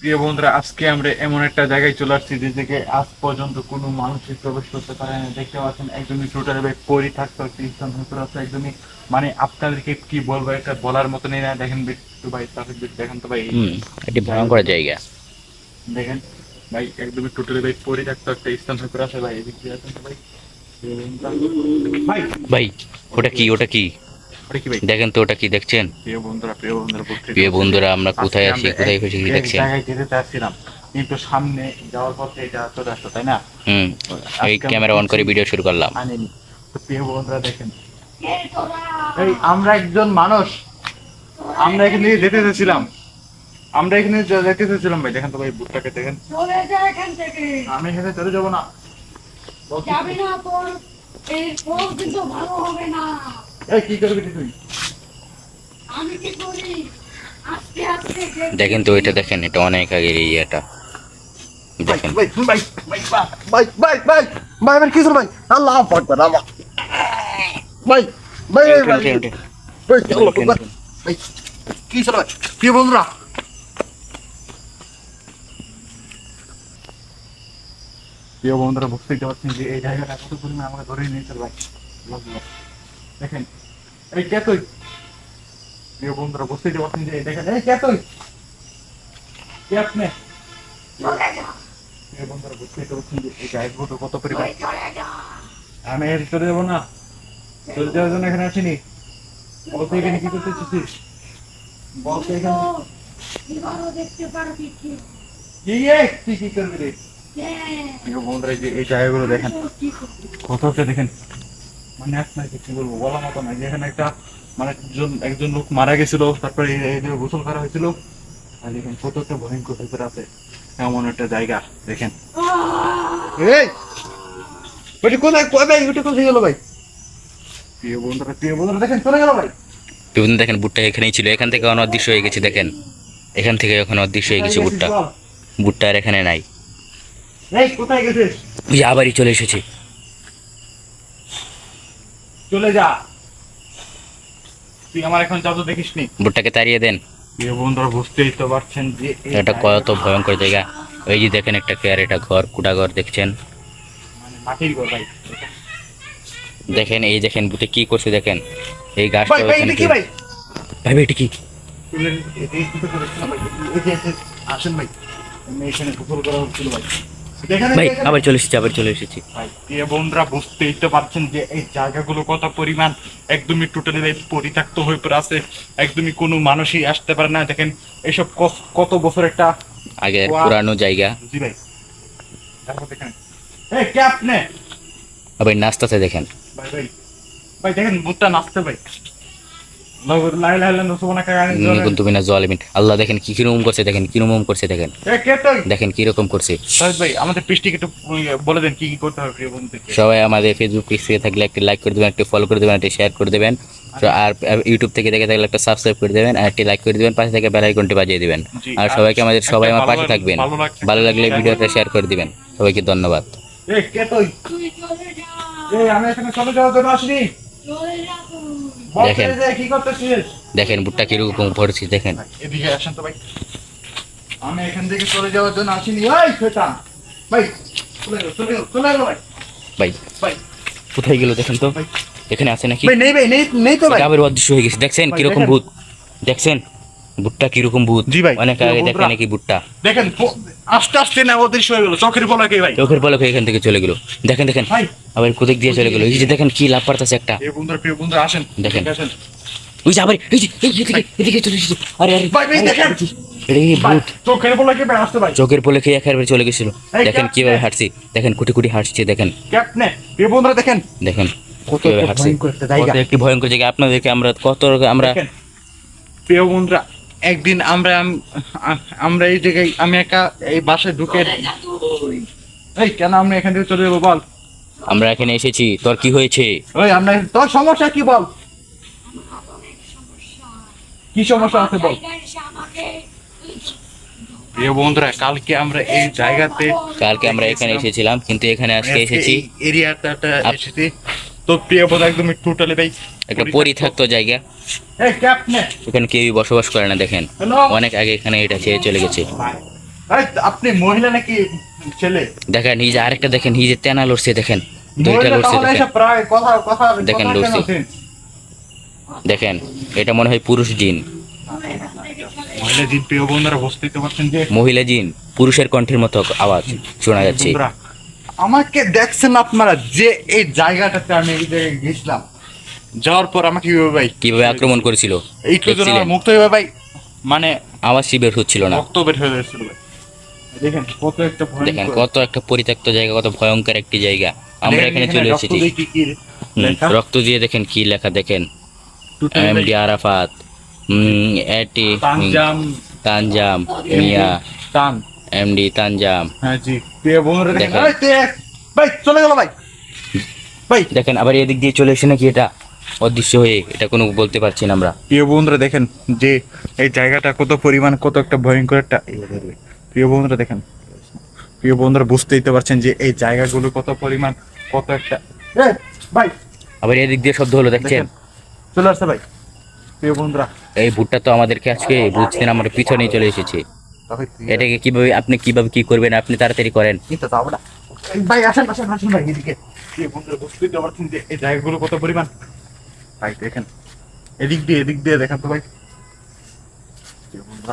প্রিয় বন্ধুরা আজকে আমরা এমন একটা জায়গায় চলে আসছি যে থেকে আজ পর্যন্ত কোনো মানুষই প্রবেশ করতে পারে না। দেখতে পাচ্ছেন একদমই টোটাল ভাই পরি থাকতে একটা স্থান হতে আছে একদমই মানে আপনাদেরকে কি বলব এটা বলার মতনই না। দেখেন একটু ভাই ট্রাফিক দেখেন তো ভাই। এটি ভয়ঙ্কর জায়গা। দেখেন ভাই একদমই টোটালি ভাই পরি থাকতো একটা স্থান হতে আছে ভাই। এদিক দিয়ে আছেন তো ভাই ভাই। ভাই ওটা কি ওটা কি? দেখেন তো ওটা কি দেখছেন? প্রিয় বন্ধুরা প্রিয় বন্ধুরা বন্ধুরা আমরা কোথায় আছি কোথায় এসেছি কি দেখছেন? যেতে চাচ্ছিলাম কিন্তু সামনে যাওয়ার পথে এটা চলে আসতো তাই না? হুম এই ক্যামেরা অন করে ভিডিও শুরু করলাম। তো প্রিয় বন্ধুরা দেখেন। এই আমরা একজন মানুষ আমরা এখানে যেতে চেয়েছিলাম আমরা এখানে যেতে চেয়েছিলাম ভাই দেখেন তো ভাই বুটটাকে দেখেন। চলে যা এখান থেকে। আমি এখানে চলে যাব না। যাবি না তোর এই কিন্তু ভালো হবে না। দেখেন তো এটা দেখেন এটা অনেক আগের ইয়েটা। দেখেন। আল্লাহ কি কি বন্ধুরা? প্রিয় বন্ধুরা বুঝতে পারছেন যে এই জায়গাটা কত পরিমাণে আমাকে ধরে নিয়ে ভাই। দেখেন এই প্রিয় বন্ধুরা বুঝতেই পারছেন যে দেখেন এই কে আপনি? প্রিয় বন্ধুরা বুঝতেই পারছেন যে এই কত পরিমাণ আমি এর চলে যাব না। চলে যাওয়ার জন্য এখানে আসিনি। বলতে এখানে কি করতে এসেছিস? বলতে এখানে দেখতে পারবি কি কি করবি রে? হ্যাঁ, প্রিয় বন্ধুরা এই যে এই জায়গাগুলো দেখেন। তোর কি কতটা দেখেন। মানে আপনার কি বলব বলা মতো না যেখানে একটা মানে একজন একজন লোক মারা গেছিল তারপরে এই- এই যে গোসল করা হয়েছিল আর দেখেন কতটা ভয়ঙ্কর ভেতরে আছে। এমন একটা জায়গা দেখেন। এই! কোথায়? ওইটা কোথায় গেল ভাই? প্রিয় বন্ধুরা প্রিয় বন্ধুরা দেখেন চলে গেল ভাই। বিভিন্ন দেখেন বুটটা এখানেই ছিল। এখান থেকে এখন অদৃশ্য হয়ে গেছে দেখেন। এখান থেকে এখন অদৃশ্য হয়ে গেছে বুটটা। বুটটা আর এখানে নাই। কোথায় আবারই চলে এসেছে। চলে যা তুই আমার এখন যাব দেখিস নি বুটটাকে তাড়িয়ে দেন প্রিয় বন্ধুরা বুঝতেই তো পারছেন যে এটা কত ভয়ঙ্কর জায়গা ওই যে দেখেন একটা কেয়ার এটা ঘর কুটা ঘর দেখছেন মানে মাটির ঘর ভাই দেখেন এই দেখেন বুটে কি করছে দেখেন এই গাছটা ভাই ভাই এটা কি ভাই ভাই এটা কি। এই এই আসেন ভাই আমি এখানে গোসল করা হচ্ছিল ভাই ভাই। আবার চলে এসেছি আবার চলে এসেছি। ভাই প্রিয় বন্ধুরা বুঝতেই তো পারছেন যে এই জায়গাগুলো কত পরিমাণ একদমই টোটালি ভাই পরিত্যক্ত হয়ে পড়ে আছে একদমই কোনো মানুষই আসতে পারে না। দেখেন এসব কত- কত বছর একটা Wow. পুরানো জায়গা। জি ভাই। দেখেন। এই কে আপনি? আবার নাচতেছে দেখেন। ভাই ভাই ভাই দেখেন মুখটা নাচতে ভাই। কিন্তু বিনা জলিমিন আল্লাহ দেখেন কি কীরকম করছে দেখেন কীরকম করছে দেখেন। দেখেন কীরকম করছে। ভাই আমাদের পৃষ্টিকে একটু বলে দেন কি কি করতে হবে সবাই আমাদের ফেসবুক পেজ থেকে থাকলে একটা লাইক করে দেবেন একটা ফলো করে দেবেন একটা শেয়ার করে দেবেন। আর ইউটিউব থেকে দেখে থাকলে একটা সাবস্ক্রাইব করে দেবেন আর একটা লাইক করে দেবেন পাশে থেকে বেল আইকনটি বাজিয়ে দিবেন। আর সবাইকে আমাদের সবাই আমার পাশে থাকবেন। ভালো লাগলে ভিডিওটা শেয়ার করে দিবেন। সবাইকে ধন্যবাদ। এ কে তুই? তুই চলে যা এই আমি এখানে চলে যাওয়ার জন্য আসিনি। চলে যা তুই বলতে দেখেন। কি দেখেন বুটটা কীরকম পড়ছে দেখেন। এদিকে আসেন তো ভাই। আমি এখান থেকে চলে যাওয়ার জন্য আসিনি। ভাই ভাই চলে গেল চলে গেল চলে গেল ভাই। ভাই ভাই। কোথায় গেল দেখেন তো। এখানে আছে নাকি? ভাই নেই ভাই নেই নেই তো ভাই। আবার অদৃশ্য হয়ে গেছে। দেখছেন কীরকম। ভূত? দেখছেন? বুটটা কীরকম ভূত? জি ভাই, অনেক আগে। দেখেন নাকি ভুট্টা। দেখেন আস্তে আস্তে না অদৃশ্য হয়ে গেল চোখের পলকে ভাই। চোখের পলকে এখান থেকে চলে গেল। দেখেন দেখেন আবার কোথায় দিয়ে চলে গেল। এই যে দেখেন কি লাভ পারতেছে একটা। প্রিয় বন্ধুরা প্রিয় বন্ধুরা আসেন। দেখেন। ওই যে আবার এই যে এই এদিকে এদিকে চলে এসেছে। আরে আরে। ভাই, ভাই, দেখেন। চোখের ভাই একেবারে চলে গেছিল। দেখেন কীভাবে হাঁটছি। দেখেন কোটি কোটি হাঁটছে দেখেন। বন্ধুরা দেখেন। দেখেন একটি ভয়ঙ্কর জায়গা। আপনাদেরকে আমরা কত আমরা প্রিয় বন্ধুরা একদিন আমরা আমরা এই জায়গায় আমি একা এই বাসায় ঢুকে এই কেন আমরা এখান থেকে চলে যাব বল? আমরা এখানে এসেছি তোর কি হয়েছে? ওই আমরা তোর সমস্যা কি বল? কি সমস্যা আছে বল? প্রিয় বন্ধুরা কালকে আমরা এই জায়গাতে কালকে আমরা এখানে এসেছিলাম। কিন্তু এখানে আজকে এসেছি। এরিয়াটা এসেছি। তো প্রিয় বন্ধু একদম টোটালি ভাই একটা পরিত্যক্ত। জায়গা। এখানে কেউই বসবাস করে না দেখেন। অনেক আগে এখানে এটা ছেড়ে চলে গেছে। আপনি মহিলা নাকি ছেলে? দেখেন এই যে আরেকটা দেখেন এই যে তেনা লড়ছে দেখেন। দুইটা লড়ছে দেখেন। প্রায় কথা কথা দেখেন, লড়ছে। দেখেন এটা মনে হয় পুরুষ জিন। মহিলা জিন প্রিয় বন্ধুরা পারছেন যে মহিলা জিন পুরুষের কণ্ঠের মতো আওয়াজ শোনা যাচ্ছে। আমাকে দেখছেন আপনারা যে এই জায়গাটাতে আমি এই জায়গায় গেছিলাম যাওয়ার পর আমাকে কীভাবে ভাই কীভাবে আক্রমণ করেছিল? একটু? আমার মুক্ত হয়ে ভাই। মানে আওয়াজই বের হচ্ছিল না। রক্ত বের হয়ে যাচ্ছিল। দেখেন কত একটা দেখেন কত একটা পরিত্যক্ত জায়গা কত ভয়ঙ্কর একটি জায়গা। আমরা এখানে চলে এসেছি? রক্ত দিয়ে দেখেন কি লেখা দেখেন। এম ডি আরাফাত এটি তানজাম। তানজাম মিয়া। তান। এম ডি তানজাম হ্যাঁ জি। ভাই চলে গেল ভাই। ভাই। দেখেন আবার এদিক দিয়ে চলে এসে নাকি এটা অদৃশ্য হয়ে এটা কোনো বলতে পারছি না আমরা। প্রিয় বন্ধুরা দেখেন যে এই জায়গাটা কত পরিমাণ কত একটা ভয়ঙ্কর একটা প্রিয় বন্ধুরা দেখেন। প্রিয় বন্ধুরা বুঝতেই তো পারছেন যে এই জায়গাগুলো কত পরিমাণ কত একটা ভাই। আবার এদিক দিয়ে শব্দ হলো দেখছেন? চলে আসছে ভাই। প্রিয় বন্ধুরা। এই ভুট্টা তো আমাদেরকে আজকে বুঝছেন আমার পিছনেই চলে এসেছে। এটাকে কীভাবে আপনি কীভাবে কি করবেন? আপনি তাড়াতাড়ি করেন। কিন্তু যাব না। ভাই আসেন আসেন আসেন ভাই এদিকে। বন্ধুরা বুঝতেই তো পারছেন যে এই জায়গাগুলো কত পরিমাণ? ভাই দেখেন। এদিক দিয়ে এদিক দিয়ে দেখেন তো ভাই।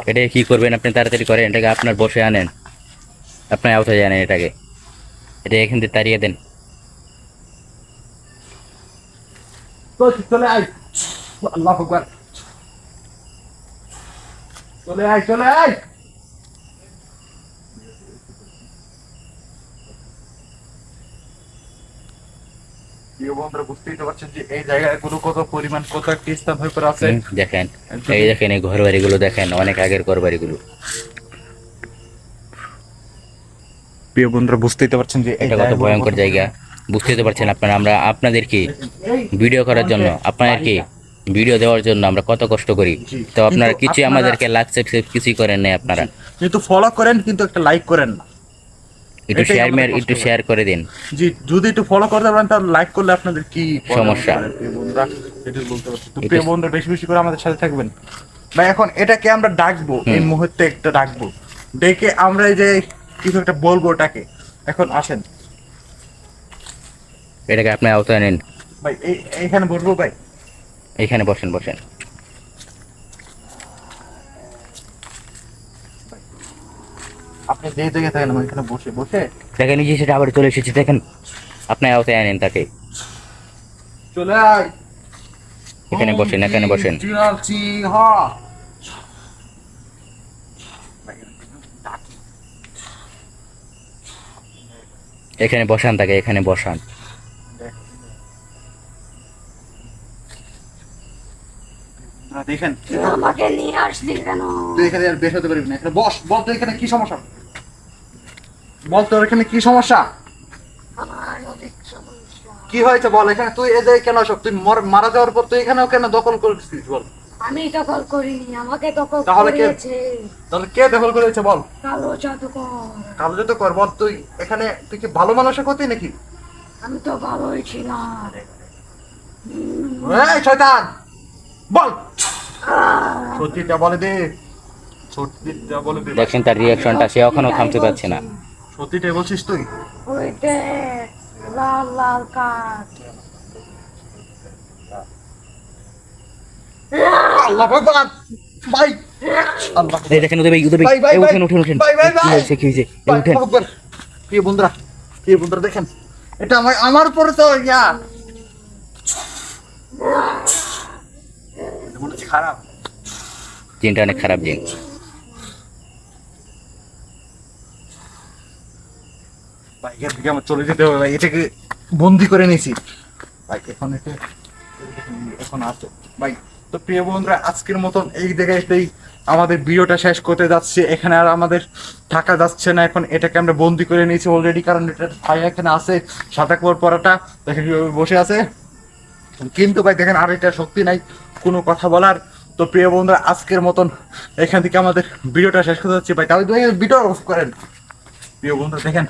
এটাকে কি করবেন? আপনি তাড়াতাড়ি করেন। এটাকে আপনার বসে আনেন। আপনার আওতায় জানেন এটাকে। এটা এখান থেকে তাড়িয়ে দেন। চলে আয়। আল্লাহ আকবার। চলে আয় চলে আয়। প্রিয় বন্ধুরা বুঝতেই পারছেন যে এই জায়গায়গুলো কত পরিমাণ কত একটি হয়ে পড়ে আছে। দেখেন এই দেখেন এই ঘর বাড়িগুলো দেখেন অনেক আগের ঘর বাড়িগুলো প্রিয় বন্ধুরা বুঝতেই তো পারছেন যে এটা কত ভয়ঙ্কর জায়গা। বুঝতেই তো পারছেন আপনারা আমরা আপনাদেরকে ভিডিও করার জন্য আপনাদেরকে ভিডিও দেওয়ার জন্য আমরা কত কষ্ট করি? তো আপনারা কিছু আমাদেরকে লাইক কিছুই করেন নাই আপনারা। কিন্তু ফলো করেন কিন্তু একটা লাইক করেন না। একটু শেয়ার একটু শেয়ার করে দিন। জি যদি একটু ফলো করতে পারেন তাহলে লাইক করলে আপনাদের কি সমস্যা? বন্ধুরা এটা বলতে পারছি। তো প্রিয় বন্ধুরা বেশি বেশি করে আমাদের সাথে থাকবেন। ভাই এখন এটাকে আমরা ডাকবো এই মুহূর্তে একটা ডাকবো। ডেকে আমরা এই যে কিছু একটা বলব ওটাকে। এখন আসেন। এটাকে আপনি আওতায় নিন। ভাই এই এইখানে বলব ভাই। এখানে বসেন বসেন। আপনি যে জায়গায় থাকেন আমি এখানে বসে বসে দেখেন যে সেটা আবার চলে এসেছে দেখেন। আপনি আওতায় আনেন তাকে। চলে আয়। এখানে বসেন, এখানে বসেন। এখানে বসান তাকে এখানে বসান। দেখেন। আমাকে নিয়ে আসলি কেন? তুই এখানে আর বের হতে পারবি না। এখানে বস বল তো এখানে কি সমস্যা? বল তোর এখানে কি সমস্যা? কি হয়েছে বল এখানে? তুই এই কেন আসব তুই মারা যাওয়ার পর তুই এখানেও কেন দখল করছিস বল? আমি দখল করিনি আমাকে দখল তাহলে কে? তাহলে কে দখল করেছে বল? কালো জাদুকর। কালো যদি কর বল তুই এখানে তুই কি ভালো মানুষের ক্ষতি নাকি? আমি তো ভালোই ছিলাম। এই শয়তান! বল! সত্যিটা বলে দে। সত্যিটা বলে দে। দেখছেন তার রিয়াকশনটা সে এখনও থামতে পারছে না। সত্যিটাই বলছিস তুই? ওই দেখ লাল লাল কাঠ। আল্লাহ ভগবান! ভাই! আল্লাহ এই দেখেন উদয় ভাই উদয় ভাই। ভাই, ভাই, এই ভাই। উঠেন উঠেন উঠেন। ভাই, ভাই, ভাই। হয়েছে কি হয়েছে? উঠেন। প্রিয় বন্ধুরা প্রিয় বন্ধুরা দেখেন এটা আমার আমার পরে তো ইয়া। মনে হচ্ছে খারাপ জিনটা অনেক খারাপ জিন। ভাই, এখান থেকে আমার চলে যেতে হবে ভাই, এটাকে বন্দি করে নিয়েছি। ভাই, এখন এটা এখন আছে। ভাই, তো প্রিয় বন্ধুরা, আজকের মতন এই জায়গাতেই আমাদের ভিডিওটা শেষ করতে যাচ্ছে। এখানে আর আমাদের থাকা যাচ্ছে না এখন। এটাকে আমরা বন্দি করে নিয়েছি অলরেডি কারণ এটা ভাই এখানে আছে সাদা কাপড় পরাটা। দেখেন বসে আছে। কিন্তু ভাই, দেখেন আর এটা শক্তি নাই, কোনো কথা বলার। তো প্রিয় বন্ধুরা, আজকের মতন এখান থেকে আমাদের ভিডিওটা শেষ করতে যাচ্ছে। ভাই, তাহলে ভিডিও অফ করেন। প্রিয় বন্ধুরা, দেখেন।